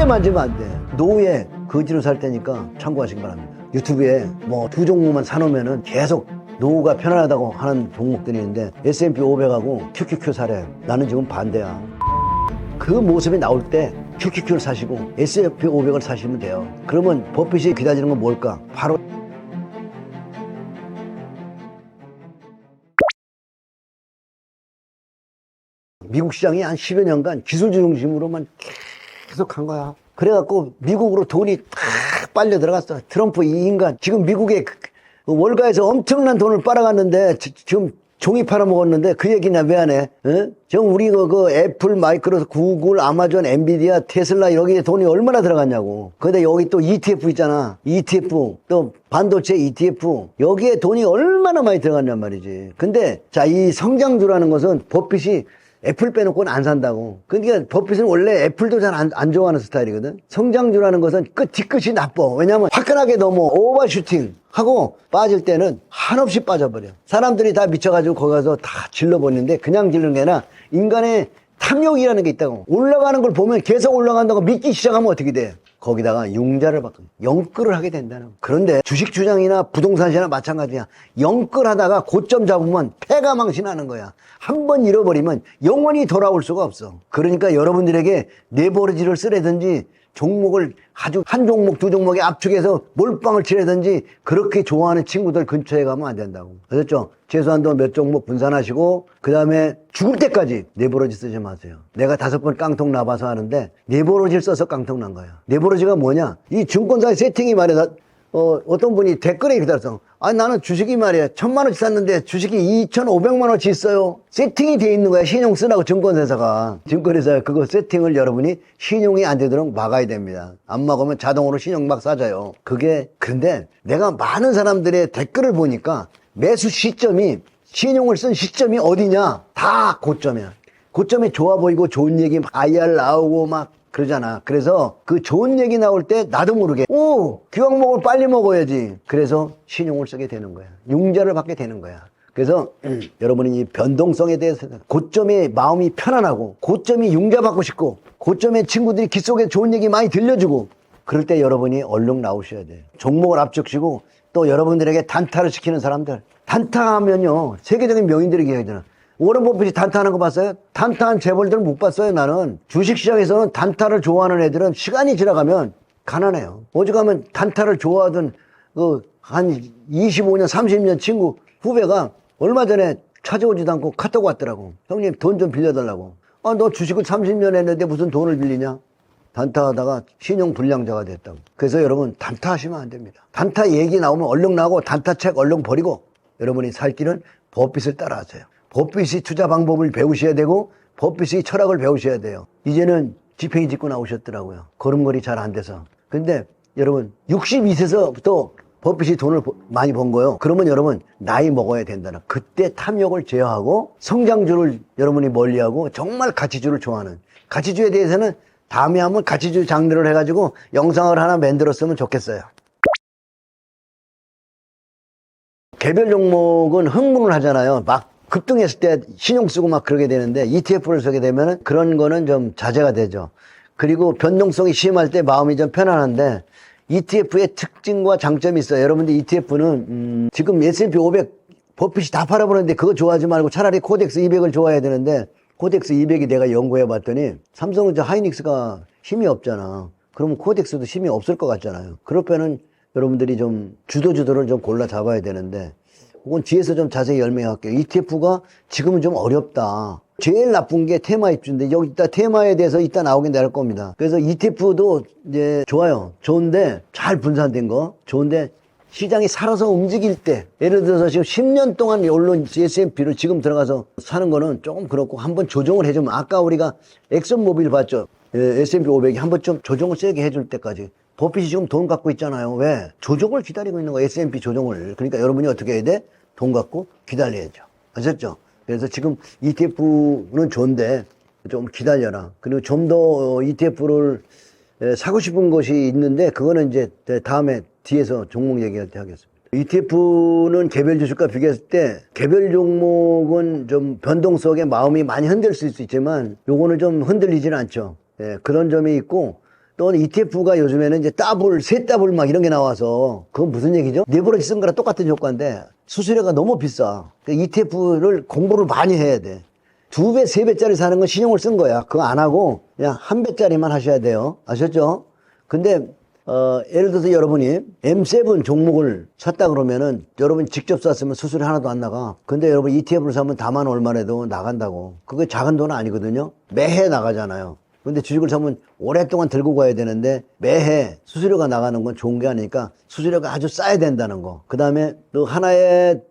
절대 만지면 안 돼. 노후에 거지로 살 테니까 참고하시기 바랍니다. 유튜브에 뭐 두 종목만 사놓으면은 계속 노후가 편안하다고 하는 종목들이 있는데 S&P 500하고 QQQ 사래. 나는 지금 반대야. 그 모습이 나올 때 QQQ를 사시고 S&P 500을 사시면 돼요. 그러면 버핏이 기다리는 건 뭘까? 바로 미국 시장이 한 10여 년간 기술주 중심으로만 계속 한 거야. 그래갖고 미국으로 돈이 탁 빨려 들어갔어. 트럼프 이 인간. 지금 미국의 그- 그 월가에서 엄청난 돈을 빨아갔는데 지- 지금 종이 팔아먹었는데 그 얘기나 왜안 해? 어? 지금 우리 그, 그 애플, 마이크로소프트, 구글, 아마존, 엔비디아, 테슬라 여기에 돈이 얼마나 들어갔냐고. 근데 여기 또 ETF 있잖아. ETF 또 반도체 ETF 여기에 돈이 얼마나 많이 들어갔냔 말이지. 근데 자 이 성장주라는 것은 버핏이 애플 빼놓고는 안 산다고. 그러니까 버핏은 원래 애플도 잘 안 안 좋아하는 스타일이거든. 성장주라는 것은 끝, 뒤끝이 나빠. 왜냐면 화끈하게 너무 오버슈팅 하고 빠질 때는 한없이 빠져버려. 사람들이 다 미쳐가지고 거기 가서 다 질러버리는데 그냥 질르는 게 아니라 인간의 탐욕이라는 게 있다고. 올라가는 걸 보면 계속 올라간다고 믿기 시작하면 어떻게 돼? 거기다가 융자를 받고 영끌을 하게 된다는 거. 그런데 주식 주장이나 부동산 시장 마찬가지야. 영끌하다가 고점 잡으면 패가 망신하는 거야. 한 번 잃어버리면 영원히 돌아올 수가 없어. 그러니까 여러분들에게 네버리지를 쓰라든지 종목을 아주 한 종목 두 종목에 압축해서 몰빵을 치라든지 그렇게 좋아하는 친구들 근처에 가면 안 된다고. 아셨죠? 최소한 도 몇 종목 분산하시고 그 다음에 죽을 때까지 네버러지 쓰지 마세요. 내가 다섯 번 깡통 나봐서 하는데 네버러지를 써서 깡통 난 거야. 네버러지가 뭐냐? 이 증권사의 세팅이 말이야. 어, 어떤 분이 댓글에 기다렸어. 아니, 나는 주식이 말이야. 천만 원치 샀는데 주식이 2,500만 원치 있어요. 세팅이 돼 있는 거야. 신용 쓰라고 증권회사가. 증권회사 그거 세팅을 여러분이 신용이 안 되도록 막아야 됩니다. 안 막으면 자동으로 신용 막 싸져요. 그게, 근데 내가 많은 사람들의 댓글을 보니까 매수 시점이 신용을 쓴 시점이 어디냐? 다 고점이야. 고점이 좋아 보이고 좋은 얘기 막 IR 나오고 막 그러잖아. 그래서 그 좋은 얘기 나올 때 나도 모르게 오 기왕목을 빨리 먹어야지. 그래서 신용을 쓰게 되는 거야. 융자를 받게 되는 거야. 그래서 음, 여러분이 이 변동성에 대해서 고점에 마음이 편안하고 고점이 융자 받고 싶고 고점에 친구들이 귀 속에 좋은 얘기 많이 들려주고 그럴 때 여러분이 얼른 나오셔야 돼요. 종목을 압축시고 또 여러분들에게 단타를 시키는 사람들. 단타하면요 세계적인 명인들이 얘기하잖아. 오른 버핏이 단타하는 거 봤어요? 단타한 재벌들 못 봤어요, 나는. 주식시장에서는 단타를 좋아하는 애들은 시간이 지나가면 가난해요. 오죽하면 단타를 좋아하던 그한 25년, 30년 친구 후배가 얼마 전에 찾아오지도 않고 카톡 왔더라고. 형님 돈 좀 빌려달라고. 아, 너 주식을 30년 했는데 무슨 돈을 빌리냐? 단타하다가 신용 불량자가 됐다고. 그래서 여러분 단타하시면 안 됩니다. 단타 얘기 나오면 얼른 나오고 단타 책 얼른 버리고 여러분이 살 길은 버핏을 따라하세요. 버핏이 투자 방법을 배우셔야 되고 버핏이 철학을 배우셔야 돼요. 이제는 지팽이 짚고 나오셨더라고요. 걸음걸이 잘 안 돼서. 근데 여러분 62세서부터 버핏이 돈을 버- 많이 번 거예요. 그러면 여러분 나이 먹어야 된다는 그때 탐욕을 제어하고 성장주를 여러분이 멀리하고 정말 가치주를 좋아하는 가치주에 대해서는 다음에 한번 가치주 장르를 해가지고 영상을 하나 만들었으면 좋겠어요. 개별 종목은 흥분을 하잖아요. 막 급등했을 때 신용 쓰고 막 그러게 되는데 ETF를 쓰게 되면 그런 거는 좀 자제가 되죠. 그리고 변동성이 심할 때 마음이 좀 편안한데 ETF의 특징과 장점이 있어요. 여러분들 ETF는 음, 지금 S&P 500 버핏이 다 팔아버렸는데 그거 좋아하지 말고 차라리 코덱스 200을 좋아해야 되는데 코덱스 200이 내가 연구해 봤더니 삼성전자 하이닉스가 힘이 없잖아. 그러면 코덱스도 힘이 없을 것 같잖아요. 그럴 때는 여러분들이 좀 주도 주도를 좀 골라 잡아야 되는데 그건 뒤에서 좀 자세히 설명할게요. ETF가 지금은 좀 어렵다. 제일 나쁜 게 테마 입주인데 여기 이따 테마에 대해서 이따 나오긴 나올 겁니다. 그래서 ETF도 이제 좋아요. 좋은데 잘 분산된 거 좋은데 시장이 살아서 움직일 때 예를 들어서 지금 10년 동안 언론 S&P를 지금 들어가서 사는 거는 조금 그렇고 한번 조정을 해주면 아까 우리가 엑슨모빌 봤죠. 예, S&P 500이 한번 좀 조정을 세게 해줄 때까지 버핏이 지금 돈 갖고 있잖아요. 왜? 조정을 기다리고 있는 거야. S&P 조정을. 그러니까 여러분이 어떻게 해야 돼? 돈 갖고 기다려야죠. 아셨죠? 그래서 지금 ETF는 좋은데 좀 기다려라. 그리고 좀 더 ETF를 사고 싶은 것이 있는데 그거는 이제 다음에 뒤에서 종목 얘기할 때 하겠습니다. ETF는 개별 주식과 비교했을 때 개별 종목은 좀 변동 속에 마음이 많이 흔들릴 수 있지만 요거는 좀 흔들리지는 않죠. 예, 그런 점이 있고 또 ETF가 요즘에는 이제 더블, 세 더블 막 이런 게 나와서 그건 무슨 얘기죠? 네버러지 쓴 거랑 똑같은 효과인데 수수료가 너무 비싸. ETF를 공부를 많이 해야 돼. 두 배, 세 배짜리 사는 건 신용을 쓴 거야. 그거 안 하고 그냥 한 배짜리만 하셔야 돼요. 아셨죠? 근데 어, 예를 들어서 여러분이 M7 종목을 샀다 그러면은 여러분 직접 샀으면 수수료 하나도 안 나가. 근데 여러분 ETF를 사면 다만 얼마라도 나간다고. 그게 작은 돈 아니거든요. 매해 나가잖아요. 근데 주식을 사면 오랫동안 들고 가야 되는데 매해 수수료가 나가는 건 좋은 게 아니니까 수수료가 아주 싸야 된다는 거. 그 다음에 또 하나의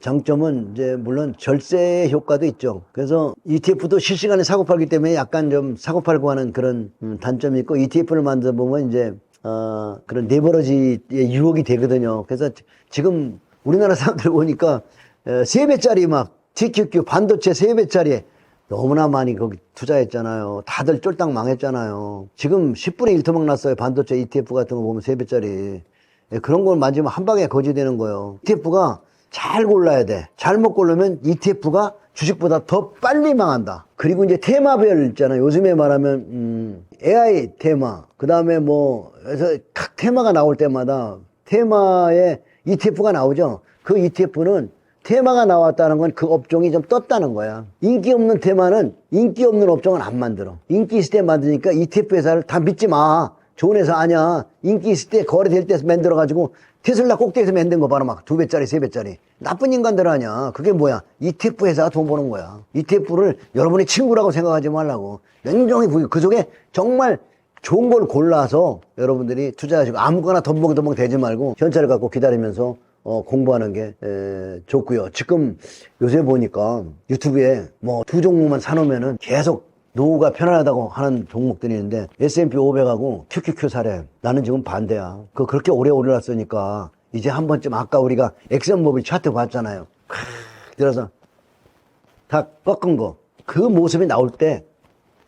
장점은 이제 물론 절세 효과도 있죠. 그래서 ETF도 실시간에 사고 팔기 때문에 약간 좀 사고 팔고 하는 그런 음, 단점이 있고 ETF를 만들어 보면 이제 어, 그런 네버러지의 유혹이 되거든요. 그래서 지금 우리나라 사람들 보니까 어, 세 배짜리 막 TQQ 반도체 세 배짜리 너무나 많이 거기 투자했잖아요. 다들 쫄딱 망했잖아요. 지금 10분의 1 토막 났어요. 반도체 ETF 같은 거 보면 세배짜리 그런 걸 만지면 한 방에 거지되는 거예요. ETF가 잘 골라야 돼. 잘못 고르면 ETF가 주식보다 더 빨리 망한다. 그리고 이제 테마별 있잖아요. 요즘에 말하면, 음, AI 테마. 그 다음에 뭐, 그래서 각 테마가 나올 때마다 테마에 ETF가 나오죠. 그 ETF는 테마가 나왔다는 건 그 업종이 좀 떴다는 거야. 인기 없는 테마는 인기 없는 업종은 안 만들어. 인기 있을 때 만드니까 ETF 회사를 다 믿지 마. 좋은 회사 아니야. 인기 있을 때 거래될 때 만들어가지고 테슬라 꼭대기에서 만든 거 봐라. 막 두 배짜리, 세 배짜리. 나쁜 인간들 아니야. 그게 뭐야. ETF 회사가 돈 버는 거야. ETF를 여러분의 친구라고 생각하지 말라고. 냉정히 보이고 그 속에 정말 좋은 걸 골라서 여러분들이 투자하시고 아무거나 덤벙덤벙 대지 말고 현찰을 갖고 기다리면서 어, 공부하는 게 에, 좋고요. 지금 요새 보니까 유튜브에 뭐 두 종목만 사놓으면은 계속 노후가 편안하다고 하는 종목들이 있는데 S&P 500하고 QQQ 사례 나는 지금 반대야. 그 그렇게 오래 올라왔으니까 이제 한 번쯤 아까 우리가 엑센모빌 차트 봤잖아요. 크, 들어서 다 꺾은 거. 그 모습이 나올 때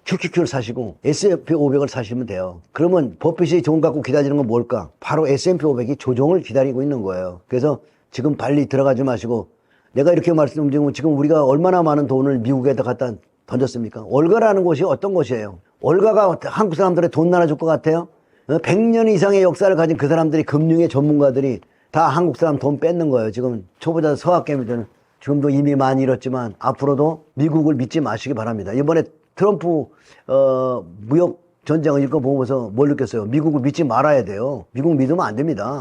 QQQ를 사시고 S&P 500을 사시면 돼요. 그러면 버핏이 돈 갖고 기다리는 건 뭘까? 바로 S&P 500이 조정을 기다리고 있는 거예요. 그래서 지금 빨리 들어가지 마시고 내가 이렇게 말씀드리면 지금 우리가 얼마나 많은 돈을 미국에다 갖다 던졌습니까? 월가라는 곳이 어떤 곳이에요? 월가가 한국 사람들의 돈 나눠줄 것 같아요? 100년 이상의 역사를 가진 그 사람들이 금융의 전문가들이 다 한국 사람 돈 뺏는 거예요. 지금 초보자 서학개미들은 지금도 이미 많이 잃었지만 앞으로도 미국을 믿지 마시기 바랍니다. 이번에 트럼프 어, 무역 전쟁을 읽어 보면서 뭘 느꼈어요? 미국을 믿지 말아야 돼요. 미국 믿으면 안 됩니다.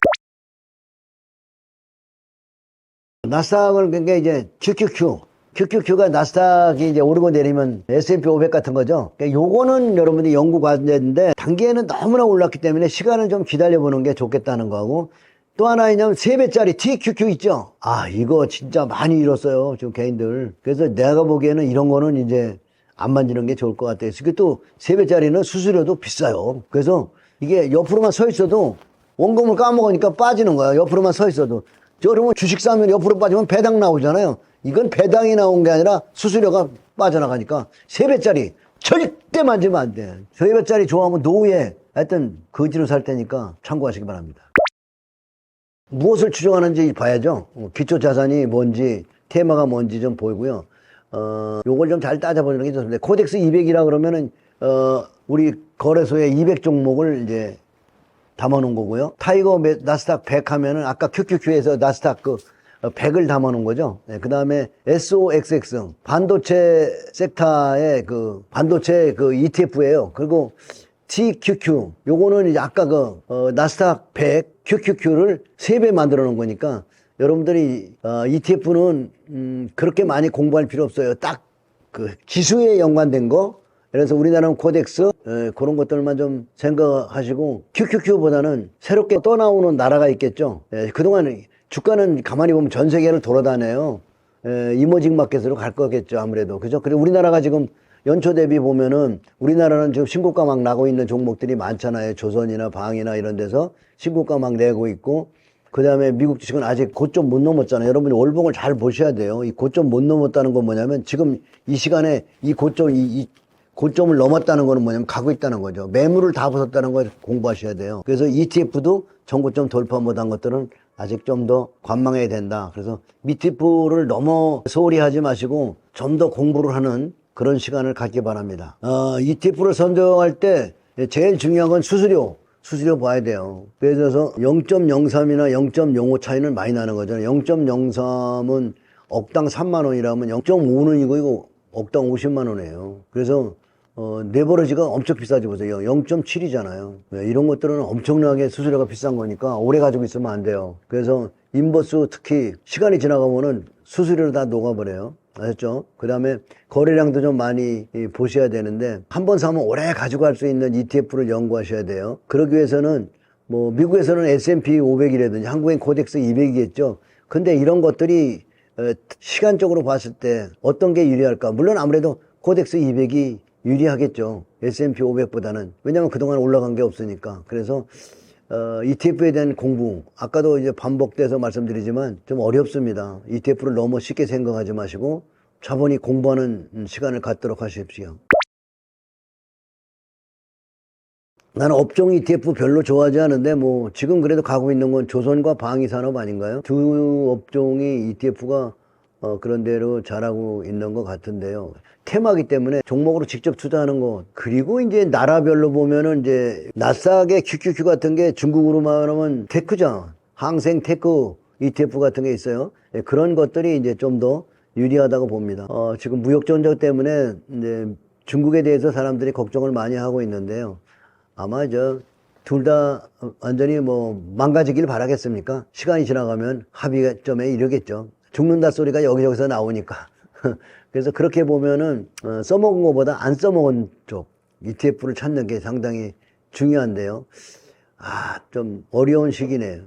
나스닥을 그러니까 이제 QQQ QQQ가 나스닥이 이제 오르고 내리면 S&P 500 같은 거죠. 그러니까 요거는 여러분들이 연구 과제인데 단기에는 너무나 올랐기 때문에 시간을 좀 기다려 보는 게 좋겠다는 거하고 또 하나 있냐면 3배짜리 TQQ 있죠. 아, 이거 진짜 많이 잃었어요. 지금 개인들. 그래서 내가 보기에는 이런 거는 이제 안 만지는 게 좋을 것 같아요. 그게 또 3배짜리는 수수료도 비싸요. 그래서 이게 옆으로만 서 있어도 원금을 까먹으니까 빠지는 거야. 옆으로만 서 있어도. 저 그러면 주식 사면 옆으로 빠지면 배당 나오잖아요. 이건 배당이 나온 게 아니라 수수료가 빠져나가니까 세배짜리 절대 만지면 안 돼. 세배짜리 좋아하면 노후에 하여튼 거지로 살 테니까 참고하시기 바랍니다. 무엇을 추정하는지 봐야죠. 어, 기초 자산이 뭔지, 테마가 뭔지 좀 보이고요. 어, 요걸 좀 잘 따져보는 게 좋습니다. 코덱스 200이라 그러면은, 어, 우리 거래소에 200 종목을 이제 담아놓은 거고요. 타이거 매- 나스닥 100 하면은 아까 QQQ에서 나스닥 그 100을 담아놓은 거죠. 그 다음에 SOXX 반도체 섹터의 그 반도체 그 ETF예요. 그리고 TQQ 요거는 이제 아까 그 어, 나스닥 100 QQQ를 3배 만들어 놓은 거니까 여러분들이 어, ETF는 음, 그렇게 많이 공부할 필요 없어요. 딱 그 지수에 연관된 거 그래서 우리나라는 코덱스 에, 그런 것들만 좀 생각하시고 QQQ보다는 새롭게 또 나오는 나라가 있겠죠. 에, 그동안 주가는 가만히 보면 전 세계를 돌아다녀요. 에, 이머징 마켓으로 갈 거겠죠 아무래도 그죠. 그리고 우리나라가 지금 연초 대비 보면은 우리나라는 지금 신고가 막 나고 있는 종목들이 많잖아요. 조선이나 방이나 이런 데서 신고가 막 내고 있고 그 다음에 미국 주식은 아직 고점 못 넘었잖아요. 여러분이 월봉을 잘 보셔야 돼요. 이 고점 못 넘었다는 건 뭐냐면 지금 이 시간에 이 고점, 이, 이 고점을 넘었다는 거는 뭐냐면 가고 있다는 거죠. 매물을 다 벗었다는 걸 공부하셔야 돼요. 그래서 ETF도 전고점 돌파 못한 것들은 아직 좀 더 관망해야 된다. 그래서 미티프를 너무 소홀히 하지 마시고 좀 더 공부를 하는 그런 시간을 갖기 바랍니다. 어, ETF를 선정할 때 예, 제일 중요한 건 수수료. 수수료 봐야 돼요. 예를 들어서 0.03이나 0.05 차이는 많이 나는 거잖아요. 0.03은 억당 3만 원이라면 0.5는 이거 억당 50만 원이에요. 그래서 어, 네버러지가 엄청 비싸지 보세요. 0.7이잖아요. 이런 것들은 엄청나게 수수료가 비싼 거니까 오래 가지고 있으면 안 돼요. 그래서 인버스 특히 시간이 지나가면은 수수료를 다 녹아버려요. 아셨죠? 그 다음에 거래량도 좀 많이 이, 보셔야 되는데 한 번 사면 오래 가지고 갈수 있는 ETF를 연구하셔야 돼요. 그러기 위해서는 뭐 미국에서는 S&P 500이라든지 한국엔 코덱스 200이겠죠. 근데 이런 것들이 어, 시간적으로 봤을 때 어떤 게 유리할까? 물론 아무래도 코덱스 200이 유리하겠죠. S&P 500보다는. 왜냐하면 그동안 올라간 게 없으니까. 그래서 어, ETF에 대한 공부, 아까도 이제 반복돼서 말씀드리지만 좀 어렵습니다. ETF를 너무 쉽게 생각하지 마시고 차분히 공부하는 시간을 갖도록 하십시오. 나는 업종 ETF 별로 좋아하지 않은데 뭐 지금 그래도 가고 있는 건 조선과 방위산업 아닌가요? 두 업종이 ETF가 어, 그런 대로 잘하고 있는 것 같은데요. 테마기 때문에 종목으로 직접 투자하는 것. 그리고 이제 나라별로 보면은 이제 나스닥의 QQQ 같은 게 중국으로 말하면 테크죠. 항생 테크 ETF 같은 게 있어요. 예, 그런 것들이 이제 좀 더 유리하다고 봅니다. 어, 지금 무역 전쟁 때문에 이제 중국에 대해서 사람들이 걱정을 많이 하고 있는데요. 아마 저 둘 다 완전히 뭐 망가지길 바라겠습니까? 시간이 지나가면 합의점에 이르겠죠. 죽는다 소리가 여기저기서 나오니까. 그래서 그렇게 보면은 어, 써먹은 것보다 안 써먹은 쪽 ETF를 찾는 게 상당히 중요한데요. 아, 좀 어려운 시기네요.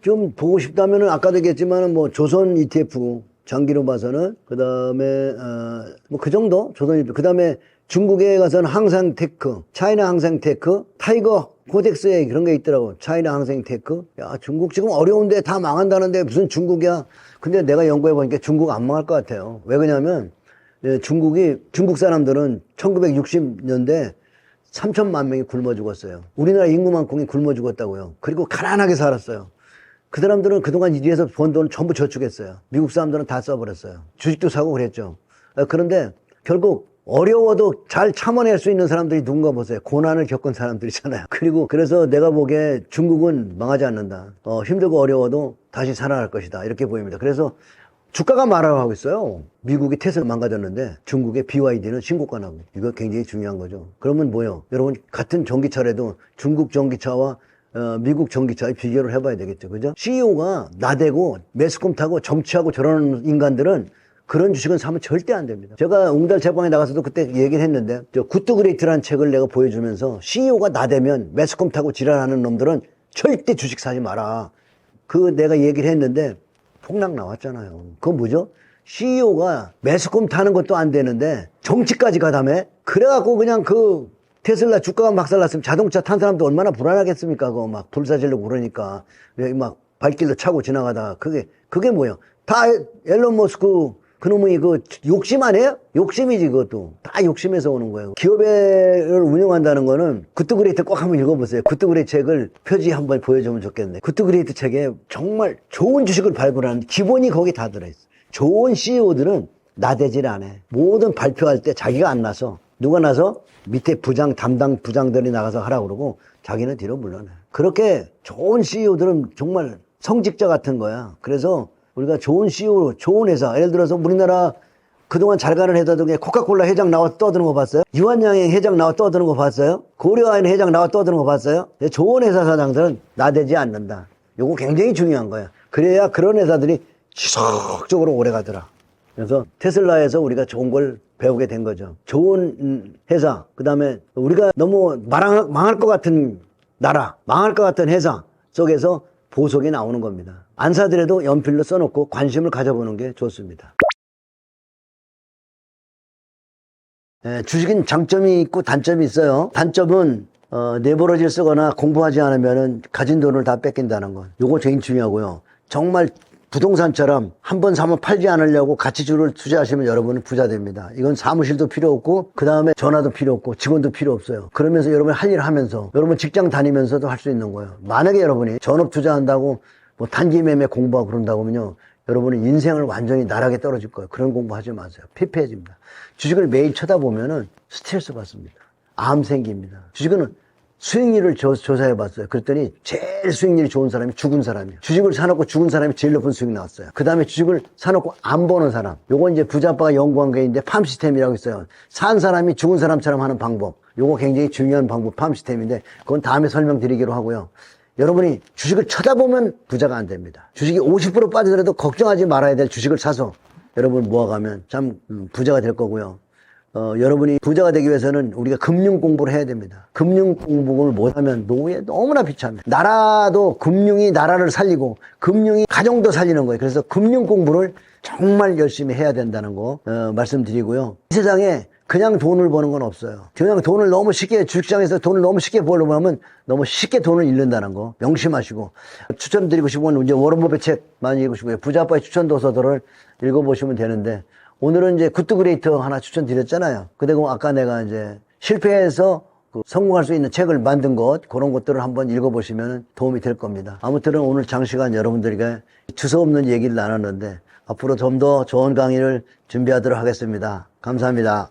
좀 보고 싶다면은 아까도 얘기했지만은 뭐 조선 ETF 장기로 봐서는 그 다음에 어, 뭐 그 정도 조선 ETF 그 다음에 중국에 가서는 항상 테크, 차이나 항상 테크, 타이거 코덱스에 그런 게 있더라고. 차이나 항생 테크. 야, 중국 지금 어려운데 다 망한다는데 무슨 중국이야? 근데 내가 연구해 보니까 중국 안 망할 것 같아요. 왜 그러냐면 예, 중국이 중국 사람들은 1960년대 3천만 명이 굶어 죽었어요. 우리나라 인구만큼이 굶어 죽었다고요. 그리고 가난하게 살았어요. 그 사람들은 그동안 일해서 번돈 전부 저축했어요. 미국 사람들은 다 써버렸어요. 주식도 사고 그랬죠. 아, 그런데 결국 어려워도 잘 참아낼 수 있는 사람들이 누군가 보세요. 고난을 겪은 사람들이잖아요. 그리고 그래서 내가 보기에 중국은 망하지 않는다. 어, 힘들고 어려워도 다시 살아날 것이다. 이렇게 보입니다. 그래서 주가가 말하고 있어요. 미국이 테슬라 망가졌는데 중국의 BYD는 신고가 나고 이거 굉장히 중요한 거죠. 그러면 뭐요? 여러분 같은 전기차라도 중국 전기차와 어, 미국 전기차의 비교를 해봐야 되겠죠. 그죠? CEO가 나대고 매스컴 타고 정치하고 저러는 인간들은 그런 주식은 사면 절대 안 됩니다. 제가 웅달 책방에 나가서도 그때 얘기를 했는데, 저 굿드 그레이트라는 책을 내가 보여주면서 CEO가 나대면 매스컴 타고 지랄하는 놈들은 절대 주식 사지 마라. 그 내가 얘기를 했는데 폭락 나왔잖아요. 그건 뭐죠? CEO가 매스컴 타는 것도 안 되는데 정치까지 가다며? 그래갖고 그냥 그 테슬라 주가가 막살났으면 자동차 탄 사람도 얼마나 불안하겠습니까? 그거 막 불사질로 그러니까. 막 발길로 차고 지나가다가 그게, 그게 뭐예요? 다 앨런 머스크 그놈의 그 욕심 아니에요? 욕심이지 그것도. 다 욕심에서 오는 거예요. 기업을 운영한다는 거는 굿드그레이트 꼭 한번 읽어보세요. 굿드그레이트 책을 표지 한번 보여주면 좋겠네 굿드그레이트 책에 정말 좋은 주식을 발굴하는 기본이 거기 다 들어있어 좋은 CEO들은 나대질 안해 모든 발표할 때 자기가 안 나서 누가 나서 밑에 부장 담당 부장들이 나가서 하라고 그러고 자기는 뒤로 물러나. 그렇게 좋은 CEO들은 정말 성직자 같은 거야. 그래서 우리가 좋은 CEO, 좋은 회사, 예를 들어서 우리나라 그동안 잘 가는 회사 중에 코카콜라 회장 나와 떠드는 거 봤어요? 유한양행 회장 나와 떠드는 거 봤어요? 고려아인 회장 나와 떠드는 거 봤어요? 좋은 회사 사장들은 나대지 않는다. 요거 굉장히 중요한 거야. 그래야 그런 회사들이 지속적으로 오래 가더라. 그래서 테슬라에서 우리가 좋은 걸 배우게 된 거죠. 좋은 음, 회사, 그 다음에 우리가 너무 망할, 망할 것 같은 나라, 망할 것 같은 회사 속에서 보석이 나오는 겁니다. 안 사더라도 연필로 써놓고 관심을 가져보는 게 좋습니다. 예, 주식은 장점이 있고 단점이 있어요. 단점은 어, 내버려질 쓰거나 공부하지 않으면 가진 돈을 다 뺏긴다는 것. 요거 제일 중요하고요. 정말 부동산처럼 한 번 사면 팔지 않으려고 가치주를 투자하시면 여러분은 부자 됩니다. 이건 사무실도 필요 없고 그 다음에 전화도 필요 없고 직원도 필요 없어요. 그러면서 여러분이 할 일을 하면서 여러분 직장 다니면서도 할 수 있는 거예요. 만약에 여러분이 전업 투자한다고 뭐 단기 매매 공부하고 그런다고 하면요. 여러분은 인생을 완전히 나락에 떨어질 거예요. 그런 공부하지 마세요. 피폐해집니다. 주식을 매일 쳐다보면은 스트레스 받습니다. 암 생깁니다. 주식은 수익률을 조, 사해 봤어요. 그랬더니 제일 수익률이 좋은 사람이 죽은 사람이에요. 주식을 사놓고 죽은 사람이 제일 높은 수익 나왔어요. 그 다음에 주식을 사놓고 안 버는 사람. 요건 이제 부자빠가 연구한 게 있는데 팜 시스템이라고 있어요. 산 사람이 죽은 사람처럼 하는 방법. 요거 굉장히 중요한 방법, 팜 시스템인데 그건 다음에 설명드리기로 하고요. 여러분이 주식을 쳐다보면 부자가 안 됩니다. 주식이 50% 빠지더라도 걱정하지 말아야 될 주식을 사서 여러분 모아가면 참 음, 부자가 될 거고요. 어, 여러분이 부자가 되기 위해서는 우리가 금융 공부를 해야 됩니다. 금융 공부를 못하면 노후에 너무나 비참해요. 나라도 금융이 나라를 살리고 금융이 가정도 살리는 거예요. 그래서 금융 공부를 정말 열심히 해야 된다는 거 어, 말씀드리고요. 이 세상에 그냥 돈을 버는 건 없어요. 그냥 돈을 너무 쉽게 주식시장에서 돈을 너무 쉽게 벌려고 하면 너무 쉽게 돈을 잃는다는 거 명심하시고 추천드리고 싶은 건 이제 워런 버핏 책 많이 읽으시고요. 부자빠의 추천 도서들을 읽어보시면 되는데 오늘은 이제 굿드 그레이터 하나 추천드렸잖아요. 그리고 아까 내가 이제 실패해서 그 성공할 수 있는 책을 만든 것 그런 것들을 한번 읽어보시면 도움이 될 겁니다. 아무튼 오늘 장시간 여러분들에게 주소 없는 얘기를 나눴는데 앞으로 좀 더 좋은 강의를 준비하도록 하겠습니다. 감사합니다.